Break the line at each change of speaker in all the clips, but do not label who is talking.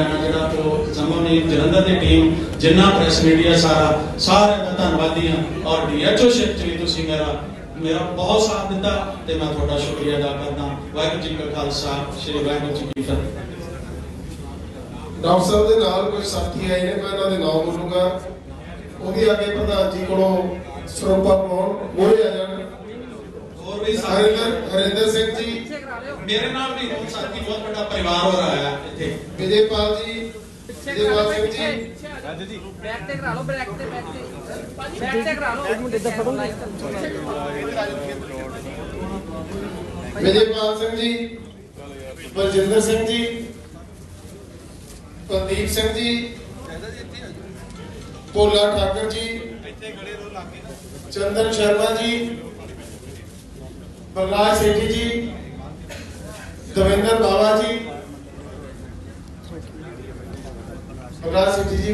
ਲੈਣਾ ਜਿਹੜਾ ਉਹ ਜਮਨ ਨੇ ਜਲੰਧਰ ਦੀ ਟੀਮ ਜਿੰਨਾ ਪ੍ਰੈਸ ਮੀਡੀਆ ਸਾਰਾ, ਸਾਰਿਆਂ ਦਾ ਧੰਨਵਾਦੀ ਹਾਂ। ਔਰ ਡੀਐਚਓ ਸ਼ਿਪ ਚ ਵੀ ਤੁਸੀਂ ਮੇਰਾ ਮੇਰਾ ਬਹੁਤ ਸਾਥ ਦਿੱਤਾ ਤੇ ਮੈਂ ਤੁਹਾਡਾ ਸ਼ੁਕਰੀਆ ਅਦਾ ਕਰਦਾ ਵਾਹਿਗੁਰੂ ਜੀ ਕਾ ਖਾਲਸਾ, ਸ੍ਰੀ ਵਾਹਿਗੁਰੂ ਜੀ ਕੀ ਫਤਿਹ।
ਡਾਕਟਰ ਸਾਹਿਬ ਦੇ ਨਾਲ ਕੁਝ ਸਾਥੀ ਆਏ ਨੇ, ਮੈਂ ਇਹਨਾਂ ਦੇ ਨਾਮ ਬੋਲੂੰਗਾ। ਉਹ ਵੀ ਅੱਗੇ ਪ੍ਰਧਾਨ ਜੀ ਕੋਲੋਂ ਸਰੋਪਾ ਪਾਉਣ ਮੋਰੇ ਆ ਜਾਣ।
ਹੋਰ ਵੀ ਸਾਰੇ
ਹਰਿੰਦਰ ਹਰਿੰਦਰ ਸਿੰਘ ਜੀ।
ਮੇਰੇ ਨਾਲ ਵੀ ਬਹੁਤ ਸਾਥੀ ਬਹੁਤ ਵੱਡਾ ਪਰਿਵਾਰ ਹੋ ਰਿਹਾ ਹੈ ਇੱਥੇ।
ਵਿਜੇਪਾਲ ਜੀ ਵਿਜੇਪਾਲ ਸਿੰਘ ਜੀ।
ਬੈਕ ਤੇ ਕਰਾ ਲਓ ਬੈਕ ਤੇ ਬੈਕ ਤੇ। ਬੈਕ ਤੇ ਕਰਾ ਲਓ। ਇੱਕ ਮਿੰਟ ਇੱਧਰ ਫੜੋ।
ਵਿਜੇਪਾਲ ਸਿੰਘ ਜੀ ਬਲਜਿੰਦਰ ਸਿੰਘ ਜੀ ਕੁਲਦੀਪ ਸਿੰਘ ਜੀ ਭੋਲਾ ਠਾਕਰ ਜੀ ਚੰਦਨ ਸ਼ਰਮਾ ਜੀ प्रहलाद सेठी जी, दविंदर बाबा जी, प्रहलाद सेठी जी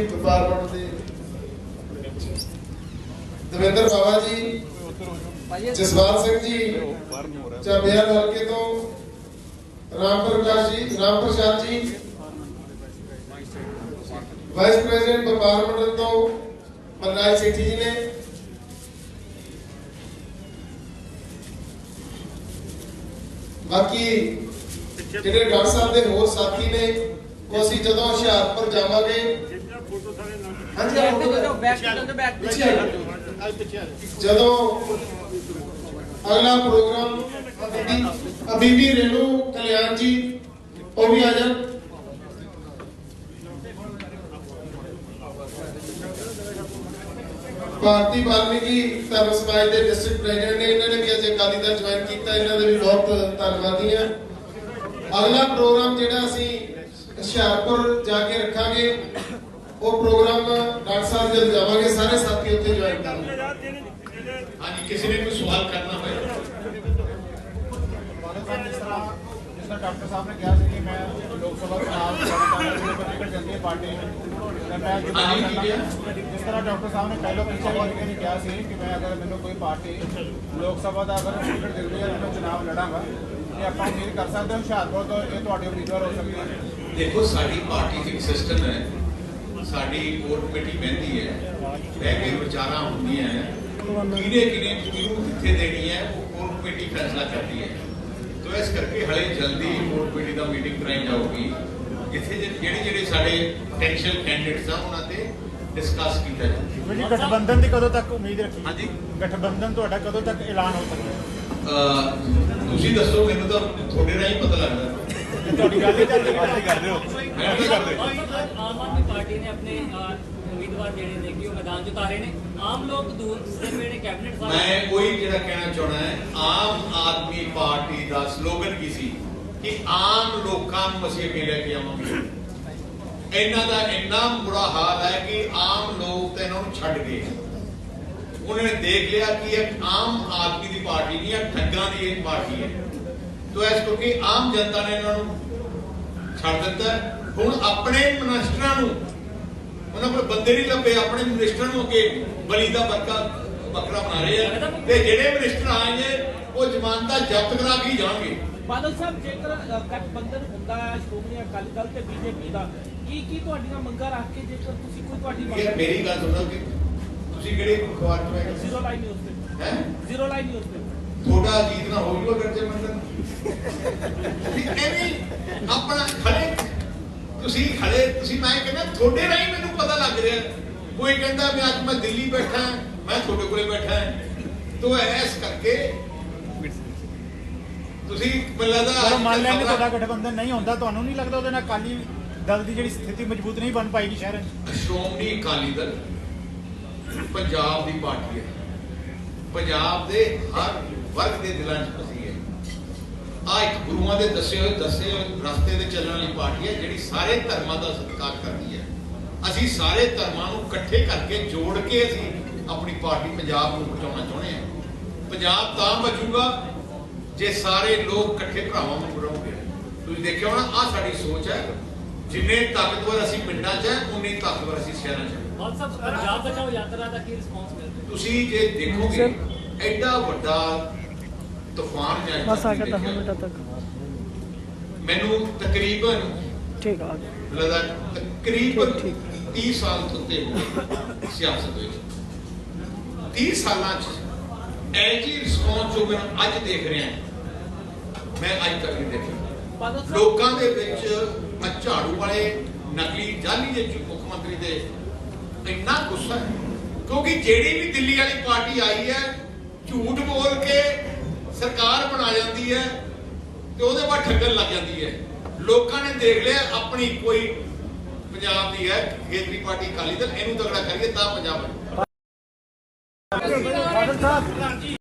दविंदर बाबा जी जसवाल सिंह जी चाबियार हल्के तो राम प्रकाश जी, राम प्रसाद जी, वाइस प्रेसिडेंट, व्यापार मंडल तो मनराज सेठी जी ने ਬਾਕੀ ਜਿਹੜੇ ਡਾਕਟਰ ਸਾਹਿਬ ਦੇ ਹੋਰ ਸਾਥੀ ਨੇ ਉਹ ਅਸੀਂ ਜਦੋਂ ਹੁਸ਼ਿਆਰਪੁਰ ਜਾਵਾਂਗੇ। ਹਾਂਜੀ ਫੋਟੋ
ਬੈਕ ਤੇ ਬੈਕ
ਪਿੱਛੇ। ਜਦੋਂ ਅਗਲਾ ਪ੍ਰੋਗਰਾਮ ਅਬੀਬੀ ਅਬੀਬੀ ਰੇਣੂ ਕਲਿਆਣ ਜੀ ਉਹ ਵੀ ਆ ਜਾਣ। ਭਾਰਤੀ ਵਾਲਮੀਕੀ ਧਰਮ ਸਮਾਜ ਦੇ ਡਿਸਟ੍ਰਿਕਟ ਪ੍ਰੈਜ਼ੀਡੈਂਟ ਨੇ ਇਹਨਾਂ ਨੇ ਵੀ ਅੱਜ ਅਕਾਲੀ ਦਲ ਜੁਆਇਨ ਕੀਤਾ ਇਹਨਾਂ ਦੇ ਵੀ ਬਹੁਤ ਧੰਨਵਾਦੀ ਹਾਂ। ਅਗਲਾ ਪ੍ਰੋਗਰਾਮ ਜਿਹੜਾ ਅਸੀਂ ਹੁਸ਼ਿਆਰਪੁਰ ਜਾ ਕੇ ਰੱਖਾਂਗੇ ਉਹ ਪ੍ਰੋਗਰਾਮ ਡਾਕਟਰ ਸਾਹਿਬ ਜਦ ਜਾਵਾਂਗੇ ਸਾਰੇ ਸਾਥੀ ਉੱਥੇ ਜੁਆਇਨ ਕਰਨਗੇ।
ਹਾਂਜੀ ਕਿਸੇ ਨੇ ਕੋਈ ਸਵਾਲ ਕਰਨਾ ਹੋਵੇ
ਡਾਕਟਰ ਸਾਹਿਬ ਨੇ ਕਿਹਾ ਸੀ ਕਿ ਮੈਂ ਲੋਕ ਸਭਾ ਹੈ ਪਾਰਟੀ ਜਿਸ ਤਰ੍ਹਾਂ ਡਾਕਟਰ ਸਾਹਿਬ ਨੇ ਪਹਿਲਾਂ ਪਿੱਛੇ ਵੀ ਕਿਹਾ ਸੀ ਕਿ ਮੈਂ ਅਗਰ ਮੈਨੂੰ ਕੋਈ ਪਾਰਟੀ ਲੋਕ ਸਭਾ ਦਾ ਅਗਰ ਟਿਕਟ ਦਿੰਦੀ ਹੈ ਮੈਂ ਚੁਣਾਵ ਲੜਾਂਗਾ। ਇਹ ਆਪਾਂ ਉਮੀਦ ਕਰ ਸਕਦੇ ਹਾਂ ਹੁਸ਼ਿਆਰਪੁਰ ਤੋਂ ਇਹ ਤੁਹਾਡੇ ਉਮੀਦਵਾਰ ਹੋ ਸਕਦੇ ਹਨ।
ਦੇਖੋ ਸਾਡੀ ਪਾਰਟੀ ਦੀ ਸਿਸਟਮ ਹੈ। ਸਾਡੀ ਕੋਰ ਕਮੇਟੀ ਬਹਿੰਦੀ ਹੈ। ਬਹਿ ਕੇ ਵਿਚਾਰਾਂ ਹੁੰਦੀਆਂ ਹੈ। ਕਿਹਨੇ ਕਿਹਨੇ ਕਿਹਨੂੰ ਕਿੱਥੇ ਦੇਣੀ ਹੈ ਉਹ ਕੋਰ ਕਮੇਟੀ ਫੈਸਲਾ ਕਰਦੀ ਹੈ। ਤੋ ਇਸ ਕਰਕੇ ਹਲੇ ਜਲਦੀ ਕੋਰ ਕਮੇਟੀ ਦਾ ਮੀਟਿੰਗ ਕਰਾਈ ਜਾਊਗੀ। ਜਿੱਥੇ ਜੇ- ਜਿਹੜੇ ਜਿਹੜੇ ਸਾਡੇ ਪੋਟੈਂਸ਼ੀਅਲ ਕੈਂਡੀਡੇਟਸ ਆ ਉਹਨਾਂ ਤੇ ਡਿਸਕਸ ਕੀਤਾ ਜਾਊਗਾ
ਜੀ ਗਠਬੰਧਨ ਦੀ ਕਦੋਂ ਤੱਕ ਉਮੀਦ ਰੱਖੀ?
ਹਾਂਜੀ।
ਗਠਬੰਧਨ ਤੁਹਾਡਾ ਕਦੋਂ ਤੱਕ ਐਲਾਨ ਹੋ ਸਕਦਾ ਹੈ?
ਤੁਸੀਂ ਦੱਸੋ ਮੈਨੂੰ ਤਾਂ ਤੁਹਾਡੇ ਰਾਹੀਂ ਪਤਾ ਲੱਗਦਾ।
ਤੁਹਾਡੀ ਗੱਲ ਹੀ ਚੱਲ ਰਹੀ ਕਰਦੇ ਹੋ।
ਮੈਂ ਕੀ ਕਰਦੇ
ਆਮ ਆਦਮੀ ਪਾਰਟੀ ਨੇ ਆਪਣੇ ਉਮੀਦਵਾਰ ਜਿਹੜੇ ਨੇ ਕਿ ਉਹ ਮੈਦਾਨ 'ਚ ਉਤਾਰੇ ਨੇ। ਆਮ ਲੋਕ ਦੂਰ ਜਿਹੜੇ ਨੇ ਕੈਬਨਿਟ ਸਾਹਿਬ।
ਮੈਂ ਕੋਈ ਜਿਹੜਾ ਕਹਿਣਾ ਚਾਹਣਾ ਹੈ ਆਮ ਆਦਮੀ ਪਾਰਟੀ ਦਾ ਸਲੋਗਨ ਕੀ ਸੀ? ਕਿ ਆਮ ਲੋਕਾਂ ਨੂੰ ਅਸੀਂ ਅੱਗੇ ਲੈ ਕੇ ਆਵਾਂਗੇ। ਇਹਨਾਂ ਦਾ ਇੰਨਾ ਬੁਰਾ ਹਾਲ ਹੈ ਕਿ ਆਮ ਲੋਕ ਤਾਂ ਇਹਨਾਂ ਨੂੰ ਛੱਡ ਗਏ ਉਹਨਾਂ ਨੇ ਦੇਖ ਲਿਆ ਕਿ ਇਹ ਆਮ ਆਦਮੀ ਦੀ ਪਾਰਟੀ ਨਹੀਂ ਹੈ, ਠੱਗਾਂ ਦੀ ਇਹ ਪਾਰਟੀ ਹੈ। ਤੋ ਇਸ ਕਰਕੇ ਆਮ ਜਨਤਾ ਨੇ ਇਹਨਾਂ ਨੂੰ ਛੱਡ ਦਿੱਤਾ ਹੁਣ ਆਪਣੇ ਮਿਨਿਸਟਰਾਂ ਨੂੰ, ਉਹਨਾਂ ਕੋਲ ਬੰਦੇ ਨਹੀਂ ਲੱਭੇ, ਆਪਣੇ ਮਨਿਸਟਰਾਂ ਨੂੰ ਅੱਗੇ ਬਲੀ ਦਾ ਬੱਕਾ, ਬੱਕਰਾ ਬਣਾ ਰਹੇ ਆ। ਤੇ ਜਿਹੜੇ ਮਨਿਸਟਰ ਆਏ ਨੇ, ਉਹ ਜਮਾਨਤਾ ਜ਼ਬਤ ਕਰਾ ਕੇ ਜਾਣਗੇ।
ਬਾਦਲ ਸਾਹਿਬ ਜੇਕਰ ਗਠਬੰਧਨ ਹੁੰਦਾ ਹੈ ਸ਼੍ਰੋਮਣੀ ਅਕਾਲੀ ਦਲ ਤੇ ਬੀਜੇਪੀ ਦਾ ਕੀ ਕੀ ਤੁਹਾਡੀਆਂ ਮੰਗਾਂ ਰੱਖ ਕੇ ਜੇਕਰ ਤੁਸੀਂ ਕੋਈ ਤੁਹਾਡੀ ਮੰਗ
ਮੇਰੀ ਗੱਲ ਸੁਣੋ ਕਿ ਤੁਸੀਂ ਕਿਹੜੇ ਅਖਬਾਰ ਚ ਹੈ?
ਜ਼ੀਰੋ ਲਾਈਨ ਨਿਊਜ਼ ਤੇ।
ਹੈ?
ਜ਼ੀਰੋ ਲਾਈਨ ਨਿਊਜ਼ ਤੇ।
ਥੋੜਾ ਅਜੀਤ ਨਾ ਹੋ ਜੂਗਾ ਗੱਜੇ ਵੀ ਐਵੇਂ ਆਪਣਾ ਖੜੇ ਤੁਸੀਂ ਖੜੇ ਤੁਸੀਂ ਮੈਂ ਕਹਿੰਦਾ ਤੁਹਾਡੇ ਰਾਹੀਂ ਮੈਨੂੰ ਪਤਾ ਲੱਗ ਰਿਹਾ। ਕੋਈ ਕਹਿੰਦਾ ਮੈਂ ਅੱਜ ਮੈਂ ਦਿੱਲੀ ਬੈਠਾ ਮੈਂ ਤੁਹਾਡੇ ਕੋਲੇ ਬੈਠਾ। ਤੋ ਐਸ ਕਰਕੇ ਤੁਸੀਂ ਮੈਨੂੰ ਲੱਗਦਾ
ਚਲੋ ਮੰਨ ਲੈਂਦੇ ਤੁਹਾਡਾ ਗਠਬੰਧਨ ਨਹੀਂ ਹੁੰਦਾ ਤੁਹਾਨੂੰ ਨਹੀਂ ਲੱਗਦਾ ਉਹਦੇ ਨਾਲ ਅਕਾਲੀ ਦਲ ਦੀ ਜਿਹੜੀ ਸਥਿਤੀ ਮਜ਼ਬੂਤ ਨਹੀਂ ਬਣ ਪਾਏਗੀ ਸ਼ਹਿਰ 'ਚ?
ਸ਼੍ਰੋਮਣੀ ਅਕਾਲੀ ਦਲ ਪੰਜਾਬ ਦੀ ਪਾਰਟੀ ਹੈ। ਪੰਜਾਬ ਦੇ ਹਰ ਵਰਗ ਦੇ ਦਿਲਾਂ 'ਚ ਵਸੀ ਹੈ। ਆ ਇੱਕ ਗੁਰੂਆਂ ਦੇ ਦੱਸੇ ਹੋਏ ਦੱਸੇ ਹੋਏ ਰਸਤੇ ਤੇ ਚੱਲਣ ਵਾਲੀ ਪਾਰਟੀ ਹੈ ਜਿਹੜੀ ਸਾਰੇ ਧਰਮਾਂ ਦਾ ਸਤਿਕਾਰ ਕਰਦੀ ਹੈ। ਅਸੀਂ ਸਾਰੇ ਧਰਮਾਂ ਨੂੰ ਇਕੱਠੇ ਕਰਕੇ ਜੋੜ ਕੇ ਅਸੀਂ ਆਪਣੀ ਪਾਰਟੀ ਪੰਜਾਬ ਨੂੰ ਬਚਾਉਣਾ ਚਾਹੁੰਦੇ ਹਾਂ। ਪੰਜਾਬ ਤਾਂ ਬਚੂਗਾ ਜੇ ਸਾਰੇ ਲੋਕ ਇਕੱਠੇ ਭਰਾਵਾਂ ਵਾਂਗ ਰਹੋਗੇ ਤੁਸੀਂ ਦੇਖਿਆ ਹੋਣਾ ਆ ਸਾਡੀ ਸੋਚ ਹੈ ਜਿੰਨੇ ਤਾਕਤਵਰ ਅਸੀਂ ਪਿੰਡਾਂ 'ਚ ਹੈ ਉਨੀ ਤਾਕਤਵਰ ਅਸੀਂ ਸ਼ਹਿਰਾਂ 'ਚ ਹਾਂ।
ਬਾਦਲ ਸਾਹਿਬ ਪੰਜਾਬ ਬਚਾਓ ਯਾਤਰਾ ਦਾ ਕੀ ਰਿਸਪੌਂਸ ਮਿਲ ਰਿਹਾ?
ਤੁਸੀਂ ਜੇ ਦੇਖੋਗੇ ਐਡਾ ਵੱਡਾ ਤੂਫਾਨ ਜਾਂ
ਬਸ ਆ ਗਿਆ 10 ਮਿੰਟਾਂ ਤੱਕ।
ਮੈਨੂੰ ਤਕਰੀਬਨ
ਠੀਕ ਆ
ਲਗਾਤਾਰ ਤਕਰੀਬਨ 30 ਸਾਲ ਤੋਂ ਹੋ ਗਏ ਸਿਆਸਤ ਵਿੱਚ। 30 ਸਾਲਾਂ ਚ ਐਜੀ ਰਿਸਪੌਂਸ ਜੋ ਮੈਂ ਅੱਜ ਦੇਖ ਰਿਹਾ ਮੈਂ ਅੱਜ ਤੱਕ ਨਹੀਂ
ਸਾਹਿਬ।
ਲੋਕਾਂ ਦੇ ਵਿੱਚ ਆਹ ਝਾੜੂ ਵਾਲੇ ਨਕਲੀ ਜਾਲੀ ਦੇ ਮੁੱਖ ਮੰਤਰੀ ਦੇ ਇੰਨਾ ਗੁੱਸਾ ਹੈ। ਕਿਉਂਕਿ ਜਿਹੜੀ ਵੀ ਦਿੱਲੀ ਵਾਲੀ ਪਾਰਟੀ ਆਈ ਹੈ ਝੂਠ ਬੋਲ ਕੇ ਸਰਕਾਰ ਬਣਾ ਜਾਂਦੀ ਹੈ ਤੇ ਉਹਦੇ ਬਾਅਦ ਠੱਗਣ ਲੱਗ ਜਾਂਦੀ ਹੈ। ਲੋਕਾਂ ਨੇ ਦੇਖ ਲਿਆ ਆਪਣੀ ਕੋਈ ਪੰਜਾਬ ਦੀ ਹੈ ਖੇਤਰੀ ਪਾਰਟੀ ਅਕਾਲੀ ਦਲ ਇਹਨੂੰ ਤਗੜਾ ਕਰੀਏ ਤਾਂ ਪੰਜਾਬ ਬਣੇ।